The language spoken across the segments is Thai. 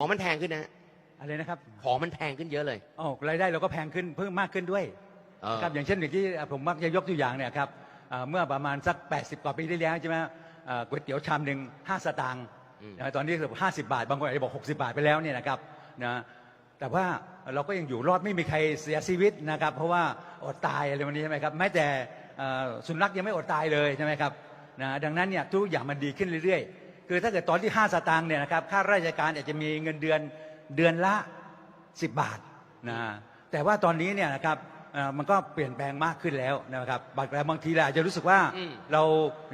ของมันแพงขึ้นนะ อะไรนะครับของมันแพงขึ้นเยอะเลย อ๋อรายได้เราก็แพงขึ้นเพิ่มมากขึ้นด้วยเออครับอย่างเช่นอย่างที่ผมมักจะยกตัวอย่างเนี่ยครับอ่าเมื่อประมาณสัก 80 กว่าปีที่แล้วใช่ไหมอ่าก๋วยเตี๋ยวชามหนึ่ง5 สตางค์อืม นะตอนนี้เกือบ50 บาท บางคนอาจจะบอก 60 บาทไปแล้วเนี่ยนะครับนะแต่ว่าเราก็ยังอยู่รอดไม่มีใครเสียชีวิตนะครับ เพราะว่าอดตายอะไรวันนี้ใช่ไหมครับแม้แต่อ่าสุนัขยังไม่อดตายเลยใช่ไหมครับนะดังนั้นเนี่ยทุกอย่างมันดีขึ้นเรื่อยๆ คือถ้าเกิดตอนที่ 5 สตางค์เนี่ยนะครับข้าราชการอาจจะมีเงินเดือนเดือนละ 10 บาทนะแต่ว่าตอนนี้เนี่ยนะครับเอ่อมันก็เปลี่ยนแปลงมากขึ้นแล้วนะครับบางแต่บางทีเราอาจจะรู้สึกว่าอืมเรา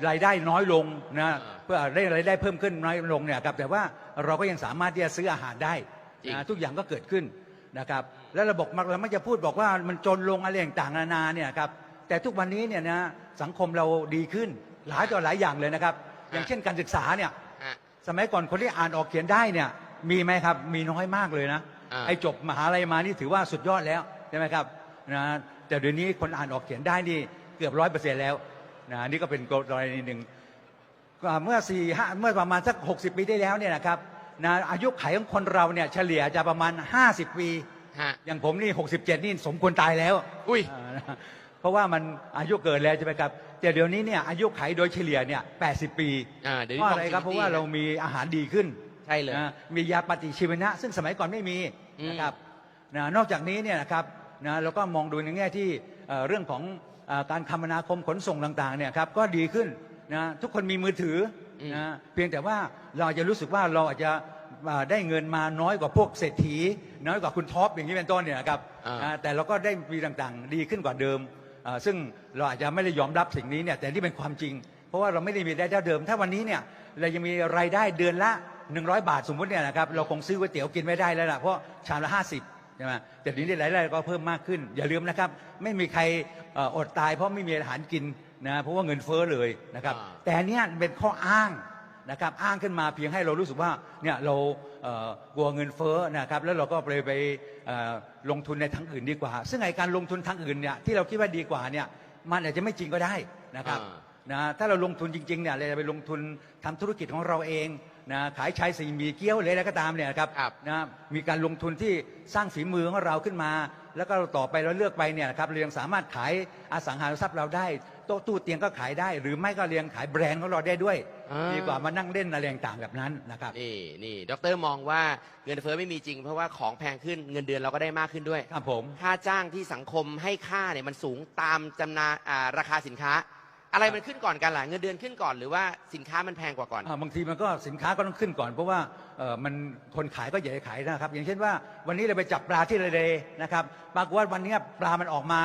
รายได้น้อยลงนะอ่าเพื่อได้รายได้เพิ่มขึ้นน้อยลงเนี่ยครับแต่ว่าเราก็ยังสามารถที่จะซื้ออาหารได้จริงนะทุกอย่างก็เกิดขึ้นนะครับแล้วเราบอกมักเรามักจะพูดบอกว่ามันจนลงอะไรต่างๆนานาเนี่ยครับแต่ทุกวันนี้เนี่ยนะสังคมเราดีขึ้นหลายต่อหลายอย่างเลยนะครับ อย่างเช่นการศึกษาเนี่ยฮะ สมัยก่อนคนที่อ่านออกเขียนได้เนี่ย มีไหมครับ มีน้อยมากเลยนะอ่า ไอ้จบมหาลัยมานี่ถือว่าสุดยอดแล้วใช่ไหมครับนะแต่เดี๋ยวนี้คนอ่านออกเขียนได้นี่เกือบร้อยเปอร์เซ็นต์แล้วนะนี่ก็เป็นกรณีหนึ่ง ก็เมื่อสี่ห้าเมื่อประมาณสักหกสิบปีที่แล้วเนี่ยนะครับนะอายุไขของคนเราเนี่ยเฉลี่ยจะประมาณ 50 ปี ฮะ อย่างผมนี่ 67 นี่สมควรตายแล้วอุ้ย อ่านะ เพราะว่ามันอายุเกินแล้วใช่ไหมครับ แต่เดี๋ยวนี้เนี่ยอายุไขโดยเฉลี่ยเนี่ย80 ปีอ่าเดี๋ยวเพนี้ราะอะไรครับ เพราะว่าเรามีอาหารดีขึ้นใช่เลยนะมียาปฏิชีวนะ ซึ่งสมัยก่อนไม่มีอืมนะครับนะนอกจากนี้เนี่ยนะครับนะเราก็มองดูในแง่ที่เอ่อเรื่องของเอ่อการคมนาคมขนส่งต่างๆเนี่ยครับก็ดีขึ้นนะทุกคนมีมือถืออมนะเพียงแต่ว่าเราอาจจะรู้สึกว่าเราอาจจะอ่าได้เงินมาน้อยกว่าพวกเศรษฐี น้อยกว่าคุณท็อปอย่างนี้เป็นต้นเนี่ยนะครับอ่านะแต่เราก็ได้มีต่างๆ ดีขึ้นกว่าเดิมอ่า ซึ่งเราอาจจะไม่ได้ยอมรับสิ่งนี้เนี่ยแต่นี่เป็นความจริง เพราะว่าเราไม่ได้มีรายได้เดิม ถ้าวันนี้เนี่ยเรายังมีรายได้เดือนละ 100 บาทสมมติเนี่ยนะครับเราคงซื้อก๋วยเตี๋ยวกินไม่ได้แล้วล่ะเพราะชามละ 50ใช่ไหมแต่เดี๋ยวนี้รายได้ก็เพิ่มมากขึ้น อย่าลืมนะครับ ไม่มีใครเอ่ออดตายเพราะไม่มีอาหารกินนะเพราะว่าเงินเฟ้อเลยนะครับอ่าแต่อันเนี่ยเป็นข้ออ้าง นะครับอ้างขึ้นมาเพียงให้เรารู้สึกว่าเนี่ยเราเอ่อกลัวเงินเฟ้อนะครับแล้วเราก็ไปไปเอ่อลงทุนในทางอื่นดีกว่า ซึ่งไอการลงทุนทางอื่นเนี่ยที่เราคิดว่าดีกว่าเนี่ยมันอาจจะไม่จริงก็ได้นะครับอ่านะถ้าเราลงทุนจริงๆเนี่ยเราจะไปลงทุนทำธุรกิจของเราเองนะขายชายสีหมีเกี๊ยวหรืออะไรก็ตามเนี่ยนะครับครับนะมีการลงทุนที่สร้างฝีมือของเราขึ้นมา แล้วก็ต่อไปเราเลือกไปเนี่ยนะครับเรายังสามารถขายอสังหาริมทรัพย์เราได้โต๊ะตู้เตียงก็ขายได้ หรือไม่ก็เรียงขายแบรนด์ของเราได้ด้วย อ่า ดีกว่ามานั่งเล่นอะไรต่างๆแบบนั้นนะครับ นี่นี่ดรมองว่าเงินเฟ้อไม่มีจริง เพราะว่าของแพงขึ้นเงินเดือนเราก็ได้มากขึ้นด้วย ครับผม ค่าจ้างที่สังคมให้ค่าเนี่ยมันสูงตามจำนาอ่าราคาสินค้า อะไรมันขึ้นก่อนกันล่ะเงินเดือนขึ้นก่อนหรือว่าสินค้ามันแพงกว่าก่อน อ่าบางทีมันก็สินค้าก็ต้องขึ้นก่อน เพราะว่าเอ่อมันคนขายก็ใหญ่ขายนะครับ อย่างเช่นว่าวันนี้เราไปจับปลาที่ทะเลนะครับปรากฏว่าวันนี้ปลามันออกมา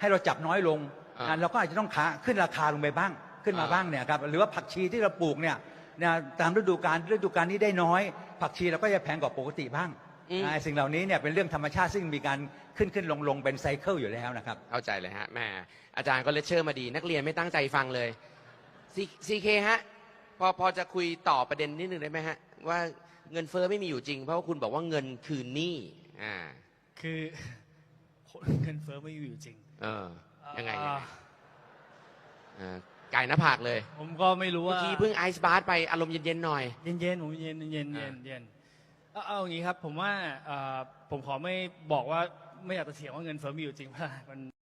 ให้เราจับน้อยลงอ่าอ่าเราก็อาจจะต้องขาขึ้นราคาลงไปบ้าง ขึ้นมาอ่า บ้างเนี่ยครับหรือว่าผักชีที่เราปลูกเนี่ยนะตามฤดูกาลฤดูกาลนี้ได้น้อย ผักชีเราก็จะแพงกว่าปกติบ้าง อืมนะสิ่งเหล่านี้เนี่ยเป็นเรื่องธรรมชาติซึ่งมีการขึ้นขึ้นลงลงเป็นไซเคิลอยู่แล้วนะครับ เข้าใจเลยฮะแหม่อาจารย์ก็เลคเชอร์มาดี นักเรียนไม่ตั้งใจฟังเลยซีเคฮะพอพอจะคุยต่อประเด็นนิดนึงได้ไหมฮะ ว่าเงินเฟ้อไม่มีอยู่จริง เพราะว่าคุณบอกว่าเงินคือหนี้อ่าคือเงินเฟ้อไม่มีอยู่จริง เออยังไงยังอ่าไงอ่าไก่หน้าผากเลย ผมก็ไม่รู้เมื่อว่ากี้เพิ่งไอซ์บาร์ไปอารมณ์เย็นๆหน่อย เย็นๆผมเย็นๆเย็นๆเย็นๆเย็นๆ เอาเอาอย่างนี้ครับ ผมว่าเอ่อผมขอไม่บอกว่าไม่อยากจะเถียงว่าเงินเฟ้อมีอยู่จริงเพราะมัน